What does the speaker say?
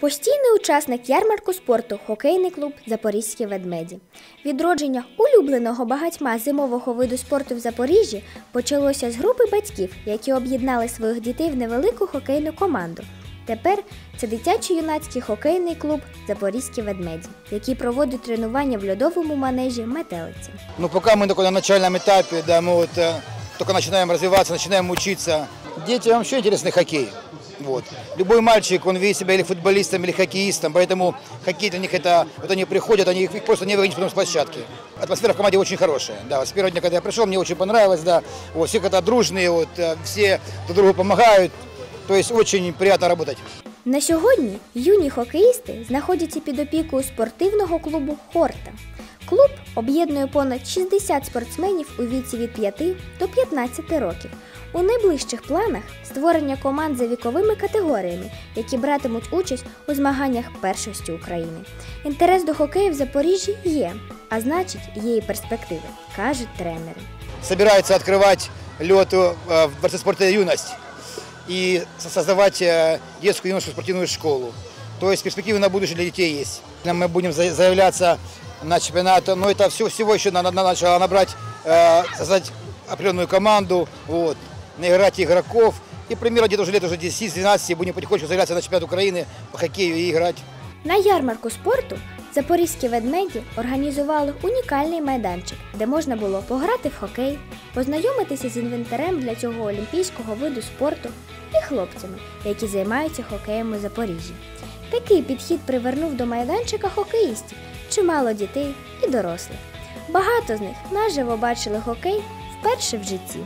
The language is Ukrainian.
Постійний учасник ярмарку спорту хокейний клуб Запорізькі ведмеді. Відродження улюбленого багатьма зимового виду спорту в Запоріжжі почалося з групи батьків, які об'єднали своїх дітей в невелику хокейну команду. Тепер це дитячо-юнацький хокейний клуб Запорізькі ведмеді, який проводить тренування в льодовому манежі метелиці. Ну, пока мы только на начальном этапе, да, мы вот э, только начинаем развиваться, начинаем учиться. Детям вообще интересный хоккей. Вот. Любой мальчик, он видит себя или футболистом, или хоккеистом, поэтому хоккей для них это, вот они приходят, они их просто не выгонят потом с площадки. Атмосфера в команде очень хорошая, да, вот с первого дня, когда я пришел, мне очень понравилось, да, вот, все когда дружные, вот, э, все друг другу помогают, то есть очень приятно работать. На сьогодні юні хокеїсти знаходяться під опікою спортивного клубу Хорта. Клуб об'єднує понад 60 спортсменів у віці від 5 до 15 років. У найближчих планах створення команд за віковими категоріями, які братимуть участь у змаганнях першості України. Інтерес до хокею в Запоріжжі є, а значить, є і перспективи, кажуть тренери. Собирается открывать лед э, в Дворце спорта «Юность» и со- создавать э, детскую юношескую спортивную школу. То есть перспективы на будущее для детей есть. Мы будем за- заявляться на чемпионат, но это все, всего еще надо, надо сначала набрать, э, создать определенную команду, вот, наиграть игроков. И примерно где-то уже лет уже 10-12 будем потихонечку заявляться на чемпионат Украины по хоккею и играть. На ярмарку спорту запорізькі ведмеді організували унікальний майданчик, де можна було пограти в хокей, познайомитися з інвентарем для цього олімпійського виду спорту і хлопцями, які займаються хокеєм у Запоріжжі. Такий підхід привернув до майданчика хокеїстів, чимало дітей і дорослих. Багато з них наживо бачили хокей вперше в житті.